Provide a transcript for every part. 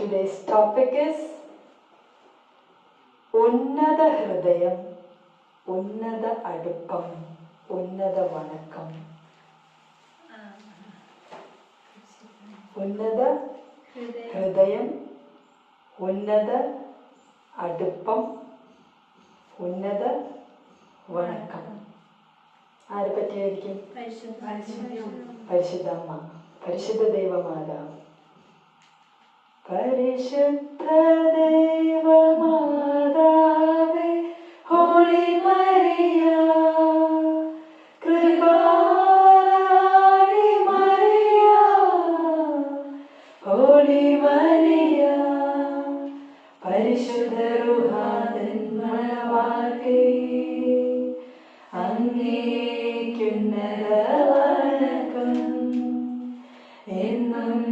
Today's topic is ഉന്നത ഹൃദയം ഉന്നത അടുപ്പം ഉന്നത വണക്കം. ഉന്നത ഹൃദയം ഉന്നത അടുപ്പം ഉന്നത വണക്കം. ആരെ പറ്റിയായിരിക്കും? പരിശുദ്ധ അമ്മ. പരിശുദ്ധ ദൈവമാതാവ്. പരിശുദ്ധ ദൈവമാതാവേ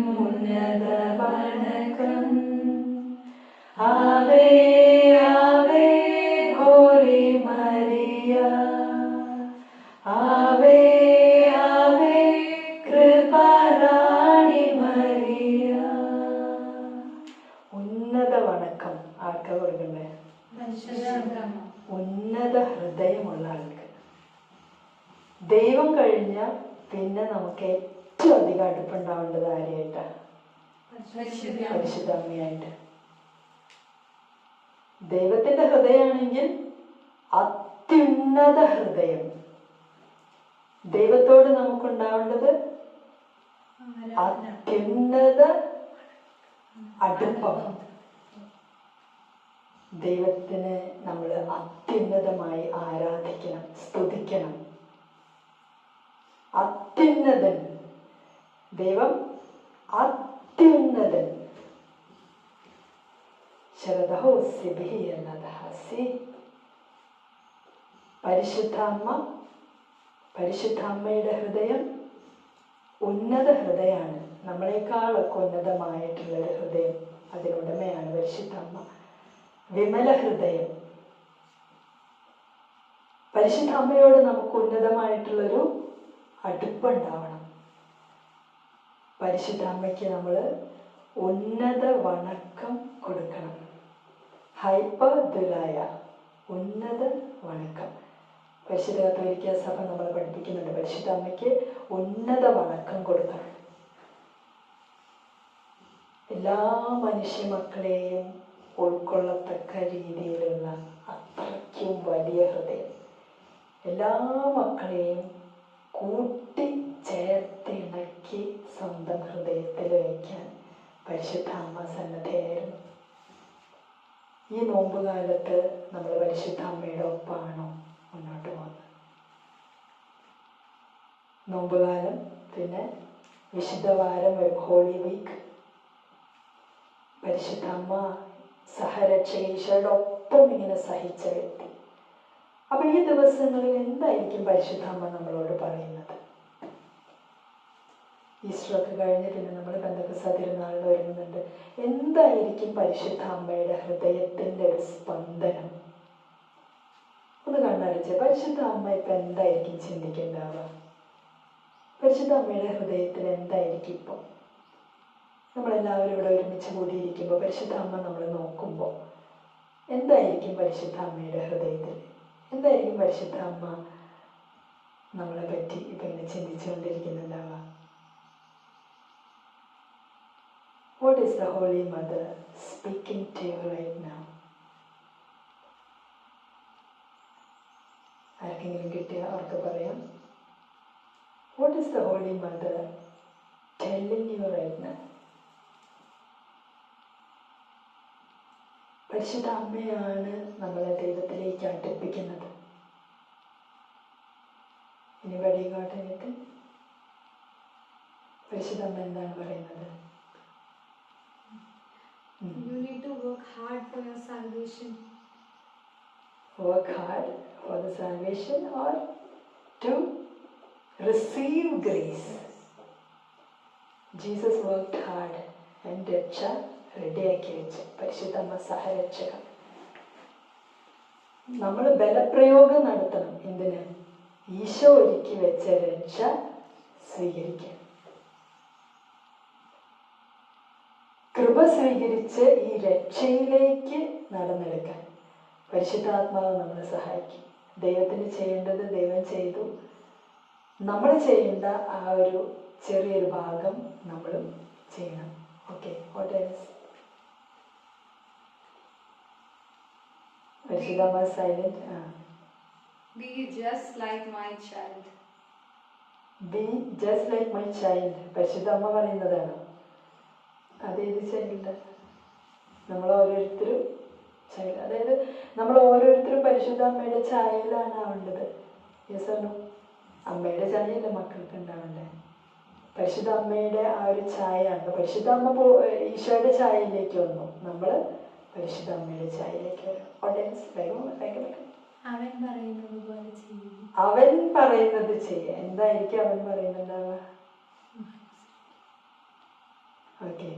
ഉന്നത വണക്കം ആവേ ആവേ ഹോളി മരിയ. ആവേ ആവേ കൃപറാണി മരിയ. ഉന്നത വണക്കം ആർക്കാ കൊടുക്കണ്ടേ? ഉന്നത ഹൃദയമുള്ള ആൾക്ക്. ദൈവം കഴിഞ്ഞ പിന്നെ നമുക്ക് ഏറ്റവും അധികം അടുപ്പുണ്ടാവേണ്ടത് ആരെയായിട്ടാണ് പരിശുദ്ധ അമ്മയായിട്ട്. ദൈവത്തിന്റെ ഹൃദയമാണെങ്കിൽ അത്യുന്നത ഹൃദയം. ദൈവത്തോട് നമുക്കുണ്ടാവേണ്ടത് അത്യുന്നത അടുപ്പം. ദൈവത്തിന് നമ്മൾ അത്യുന്നതമായി ആരാധിക്കണം സ്തുതിക്കണം. അത്യുന്നതൻ. ദൈവം അത്യുന്നതൻ. ശരദഹോ സിബി എന്നത് ഹസി പരിശുദ്ധാമ്മ പരിശുദ്ധാമ്മയുടെ ഹൃദയം ഉന്നത ഹൃദയമാണ്. നമ്മളെക്കാളൊക്കെ ഉന്നതമായിട്ടുള്ളൊരു ഹൃദയം അതിനുടമയാണ് പരിശുദ്ധാമ്മ വിമല ഹൃദയം. പരിശുദ്ധാമ്മയോട് നമുക്ക് ഉന്നതമായിട്ടുള്ളൊരു അടുപ്പുണ്ടാവണം. പരിശുദ്ധ അമ്മയ്ക്ക് നമ്മൾ ഉന്നത വണക്കം കൊടുക്കണം. ഹൈപ്പർ ദുലായ ഉന്നത വണക്കം. പരിശുദ്ധ കത്തോലിക്ക സഭ നമ്മൾ പഠിപ്പിക്കുന്നുണ്ട്. പരിശുദ്ധ അമ്മയ്ക്ക് ഉന്നത വണക്കം കൊടുക്കണം. എല്ലാ മനുഷ്യ മക്കളെയും ഉൾക്കൊള്ളത്തക്ക രീതിയിലുള്ള അത്രയ്ക്കും വലിയ ഹൃദയം. എല്ലാ മക്കളെയും കൂട്ടി ചേർത്തിണക്കി സ്വന്തം ഹൃദയത്തിൽ വയ്ക്കാൻ പരിശുദ്ധ അമ്മ സന്നദ്ധയായിരുന്നു ഈ നോമ്പ് കാലത്ത് നമ്മൾ പരിശുദ്ധ അമ്മയുടെ ഒപ്പമാണോ മുന്നോട്ട് പോകുന്നത്. നോമ്പുകാലം പിന്നെ വിശുദ്ധവാരം വരും ഹോളി വീക്ക്. പരിശുദ്ധ അമ്മ സഹരക്ഷ ഈശോയുടെ ഒപ്പം ഇങ്ങനെ സഹിച്ച വ്യക്തി. അപ്പൊ ഈ ദിവസങ്ങളിൽ എന്തായിരിക്കും പരിശുദ്ധ അമ്മ നമ്മളോട് പറയുന്നത്? ഈസ്റ്ററൊക്കെ കഴിഞ്ഞ് പിന്നെ നമ്മൾ ബന്ധപ്പെട്ട തിരുനാളിൽ ഒരുങ്ങുന്നുണ്ട്. എന്തായിരിക്കും പരിശുദ്ധ അമ്മയുടെ ഹൃദയത്തിന്റെ ഒരു സ്പന്ദനം? ഒന്ന് കണ്ണടച്ച്. പരിശുദ്ധ അമ്മ ഇപ്പം എന്തായിരിക്കും ചിന്തിക്കേണ്ടാവുക പരിശുദ്ധ അമ്മയുടെ ഹൃദയത്തിൽ എന്തായിരിക്കും ഇപ്പം? നമ്മളെല്ലാവരും ഇവിടെ ഒരുമിച്ച് കൂടിയിരിക്കുമ്പോൾ പരിശുദ്ധ അമ്മ നമ്മൾ നോക്കുമ്പോൾ എന്തായിരിക്കും പരിശുദ്ധ അമ്മയുടെ ഹൃദയത്തിൽ? എന്തായിരിക്കും പരിശുദ്ധ അമ്മ നമ്മളെ പറ്റി ഇപ്പം ഇങ്ങനെ ചിന്തിച്ചുകൊണ്ടിരിക്കുന്നുണ്ടാവുക what Holy Mother speaking to you right now? What is is the Holy Mother telling you right now പരിശുദ്ധ അമ്മയാണ് നമ്മളെ ദൈവത്തിലേക്ക് അടുപ്പിക്കുന്നത്. ഇനി വടികാട്ടിനിട്ട് പരിശുദ്ധ അമ്മ എന്താണ് പറയുന്നത്? You need to work hard for your salvation. work hard for the salvation or to receive grace. Jesus worked hard and രക്ഷ റെഡിയാക്കി വെച്ചു പരിശുദ്ധമ്മ സഹരക്ഷകൻ നമ്മൾ ബലപ്രയോഗം നടത്തണം എന്തിന് ഈശോ ഒരുക്കി വെച്ച രക്ഷ സ്വീകരിക്കാൻ കൃപ സ്വീകരിച്ച് ഈ രക്ഷയിലേക്ക് നടന്നെടുക്കാൻ പരിശുദ്ധാത്മാവ് നമ്മളെ സഹായിക്കും. ദൈവത്തിന് ചെയ്യേണ്ടത് ദൈവം ചെയ്തു. നമ്മൾ ചെയ്യേണ്ട ആ ഒരു ചെറിയൊരു ഭാഗം നമ്മളും ചെയ്യണം. ഓക്കെ ഓട്ടെ പരിശുദ്ധമ്മ സൈലന്റ് ആ. Be just like my child. Be just like my child പരിശുദ്ധ അമ്മ പറയുന്നതാണ്. അതേത് ചൈൽഡ് നമ്മൾ ഓരോരുത്തരും ചൈൽഡ് അതായത് നമ്മൾ ഓരോരുത്തരും പരിശുദ്ധ അമ്മയുടെ ചായയിലാണ് ആവേണ്ടത്. യെസ് അല്ലോ അമ്മയുടെ ചായയല്ലേ മക്കൾക്ക് ഉണ്ടാവേണ്ടത് പരിശുദ്ധ അമ്മയുടെ ആ ഒരു ചായയാണ്. പരിശുദ്ധ അമ്മ പോ ഈശോയുടെ ചായയിലേക്ക് വന്നു. നമ്മൾ പരിശുദ്ധ അമ്മയുടെ ചായയിലേക്ക് വരും. ഓഡിയൻസ് അവൻ പറയുന്നത് പോലെ ചെയ്യും. അവൻ പറയുന്നത് ചെയ്യുക എന്തായിരിക്കും അവൻ പറയുന്നുണ്ടാവുക okay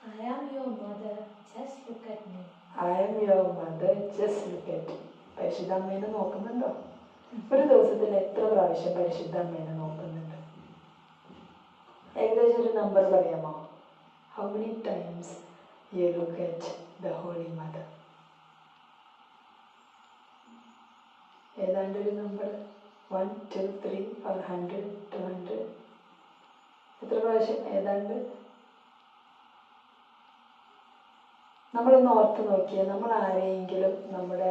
I am your mother. Just look at me. I am your mother just look at പരിശുദ്ധ അമ്മേനെ നോക്കുന്നുണ്ടോ? ഒരു ദിവസത്തിൽ എത്ര പ്രാവശ്യം പരിശുദ്ധ അമ്മേനെ നോക്കുന്നുണ്ട്? ഏകദേശം ഒരു നമ്പർ പറയാമോ? How many times you look at the holy mother ഏതാണ്ട് ഒരു number one two three or hundred two hundred എത്ര പ്രാവശ്യം? ഏതാണ്ട്? നമ്മളൊന്ന് ഓർത്ത് നോക്കിയാൽ നമ്മൾ ആരെയെങ്കിലും നമ്മുടെ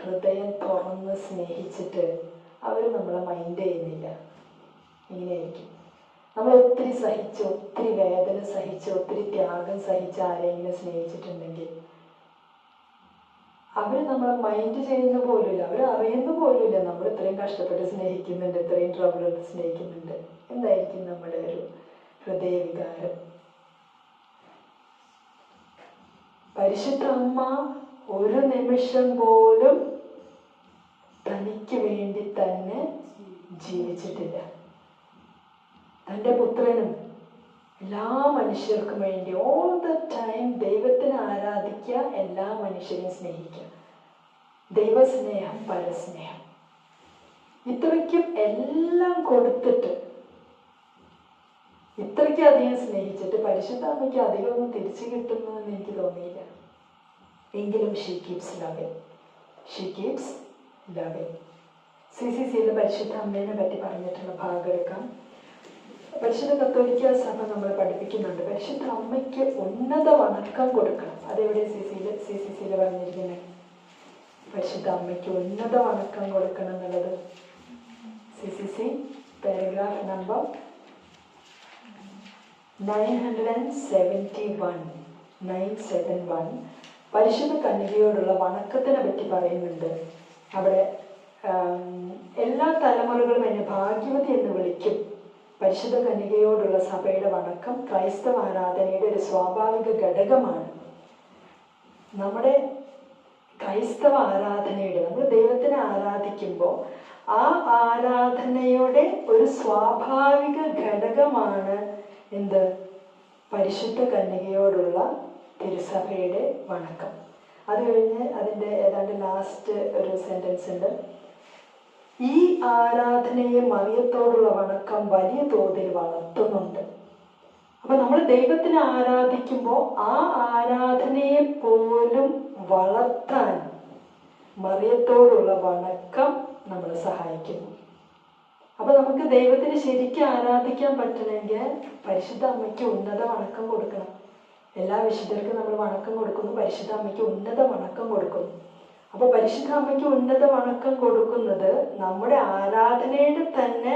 ഹൃദയം തുറന്ന് സ്നേഹിച്ചിട്ട് അവർ നമ്മളെ മൈൻഡ് ചെയ്യുന്നില്ല. ഇങ്ങനെയായിരിക്കും. നമ്മൾ ഒത്തിരി സഹിച്ച് ഒത്തിരി വേദന സഹിച്ച് ഒത്തിരി ത്യാഗം സഹിച്ച് ആരെങ്കിലും സ്നേഹിച്ചിട്ടുണ്ടെങ്കിൽ അവർ നമ്മളെ മൈൻഡ് ചെയ്യുന്ന പോലുമില്ല. അവർ അറിയുന്ന പോലുമില്ല. നമ്മൾ ഇത്രയും കഷ്ടപ്പെട്ട് സ്നേഹിക്കുന്നുണ്ട് ഇത്രയും ട്രബിൾ എടുത്ത് സ്നേഹിക്കുന്നുണ്ട്. എന്തായിരിക്കും നമ്മുടെ ഒരു ഹൃദയവികാരം? പരിശുദ്ധ അമ്മ ഒരു നിമിഷം പോലും തനിക്ക് വേണ്ടി തന്നെ ജീവിച്ചിട്ടില്ല. തന്റെ പുത്രനും എല്ലാ മനുഷ്യർക്കും വേണ്ടി ഓൾ ദ ടൈം ദൈവത്തിനെ ആരാധിക്കുക എല്ലാ മനുഷ്യരെയും സ്നേഹിക്കുക. ദൈവസ്നേഹം പരസ്നേഹം. ഇത്രയ്ക്കും എല്ലാം കൊടുത്തിട്ട് ഇത്രയ്ക്ക് അധികം സ്നേഹിച്ചിട്ട് പരിശുദ്ധ അമ്മയ്ക്ക് അധികമൊന്നും തിരിച്ചു കിട്ടുന്നു എന്ന് എനിക്ക് തോന്നിയില്ല. എങ്കിലും she keeps loving she keeps loving C C സിയിലെ പരിശുദ്ധ അമ്മേനെ പറ്റി പറഞ്ഞിട്ടുള്ള ഭാഗം എടുക്കാം. പരിശുദ്ധ കത്തോലിക്ക സഭ നമ്മൾ പഠിപ്പിക്കുന്നുണ്ട്. പരിശുദ്ധ അമ്മയ്ക്ക് ഉന്നത വണക്കം കൊടുക്കണം. അതെവിടെ സി സിയിൽ സി സി സിയിൽ പറഞ്ഞിരിക്കുന്നത് പരിശുദ്ധ അമ്മയ്ക്ക് ഉന്നത വണക്കം കൊടുക്കണം എന്നുള്ളത്. C C C paragraph number പരിശുദ്ധ കന്യകയോടുള്ള വണക്കത്തിനെ പറ്റി പറയുന്നുണ്ട്. അവിടെ എല്ലാ തലമുറകളും എന്നെ ഭാഗ്യവതി എന്ന് വിളിക്കും. പരിശുദ്ധ കന്യകയോടുള്ള സഭയുടെ വണക്കം ക്രൈസ്തവ ആരാധനയുടെ ഒരു സ്വാഭാവിക ഘടകമാണ്. നമ്മുടെ ക്രൈസ്തവ ആരാധനയുടെ നമ്മൾ ദൈവത്തിനെ ആരാധിക്കുമ്പോൾ ആ ആരാധനയുടെ ഒരു സ്വാഭാവിക ഘടകമാണ് എന്ത്? പരിശുദ്ധ കന്യകയോടുള്ള തിരുസഭയുടെ വണക്കം. അത് കഴിഞ്ഞ് അതിന്റെ ഏതാണ്ട് ലാസ്റ്റ് ഒരു സെന്റൻസ് ഉണ്ട്. ഈ ആരാധനയെ മറിയത്തോടുള്ള വണക്കം വലിയ തോതിൽ വളർത്തുന്നുണ്ട്. അപ്പൊ നമ്മൾ ദൈവത്തിനെ ആരാധിക്കുമ്പോൾ ആ ആരാധനയെ പോലും വളർത്താൻ മറിയത്തോടുള്ള വണക്കം നമ്മളെ സഹായിക്കുന്നു. അപ്പൊ നമുക്ക് ദൈവത്തിന് ശരിക്കും ആരാധിക്കാൻ പറ്റണമെങ്കിൽ പരിശുദ്ധ അമ്മയ്ക്ക് ഉന്നത വണക്കം കൊടുക്കണം. എല്ലാ വിശുദ്ധർക്കും നമ്മൾ വണക്കം കൊടുക്കുന്നു. പരിശുദ്ധ അമ്മയ്ക്ക് ഉന്നത വണക്കം കൊടുക്കുന്നു. അപ്പൊ പരിശുദ്ധ അമ്മയ്ക്ക് ഉന്നത വണക്കം കൊടുക്കുന്നത് നമ്മുടെ ആരാധനയുടെ തന്നെ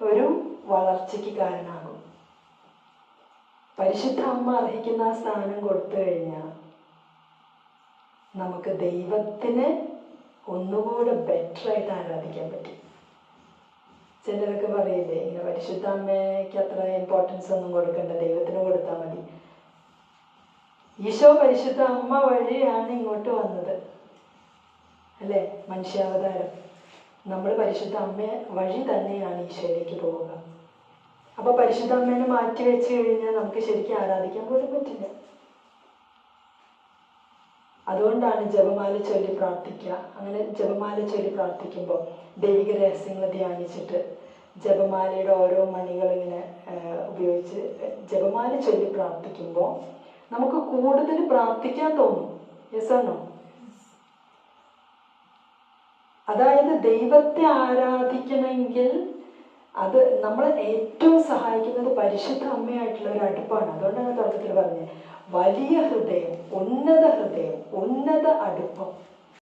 ഒരു വളർച്ചയ്ക്ക് കാരണമാകും. പരിശുദ്ധ അമ്മ അർഹിക്കുന്ന ആ സ്ഥാനം കൊടുത്തു കഴിഞ്ഞാൽ നമുക്ക് ദൈവത്തിന് ഒന്നുകൂടെ ബെറ്റർ ആയിട്ട് ആരാധിക്കാൻ പറ്റും. ചിലരൊക്കെ പറയില്ലേ ഇങ്ങനെ പരിശുദ്ധ അമ്മയ്ക്ക് അത്ര ഇമ്പോർട്ടൻസ് ഒന്നും കൊടുക്കണ്ട ദൈവത്തിന് കൊടുത്താൽ മതി. ഈശോ പരിശുദ്ധ അമ്മ വഴിയാണ് ഇങ്ങോട്ട് വന്നത്. അല്ലേ? മനുഷ്യാവതാരം. നമ്മൾ പരിശുദ്ധ അമ്മ വഴി തന്നെയാണ് ഈശോയിലേക്ക് പോവുക അപ്പൊ പരിശുദ്ധ അമ്മേനെ മാറ്റി വെച്ച് കഴിഞ്ഞാൽ നമുക്ക് ശരിക്കും ആരാധിക്കാൻ പോലും പറ്റില്ല. അതുകൊണ്ടാണ് ജപമാല ചൊല്ലി പ്രാർത്ഥിക്കുക. അങ്ങനെ ജപമാല ചൊല്ലി പ്രാർത്ഥിക്കുമ്പോൾ ദൈവിക രഹസ്യങ്ങൾ ധ്യാനിച്ചിട്ട് ജപമാലയുടെ ഓരോ മണികൾ ഇങ്ങനെ ഉപയോഗിച്ച് ജപമാല ചൊല്ലി പ്രാർത്ഥിക്കുമ്പോൾ നമുക്ക് കൂടുതൽ പ്രാർത്ഥിക്കാൻ തോന്നും. യെസ് ആണോ അതായത് ദൈവത്തെ ആരാധിക്കണമെങ്കിൽ അത് നമ്മളെ ഏറ്റവും സഹായിക്കുന്നത് പരിശുദ്ധ അമ്മയായിട്ടുള്ള ഒരു അടുപ്പാണ്. അതുകൊണ്ടാണ് തുടക്കത്തിൽ പറഞ്ഞത്. വലിയ ഹൃദയം ഉന്നത ഹൃദയം ഉന്നത അടുപ്പം.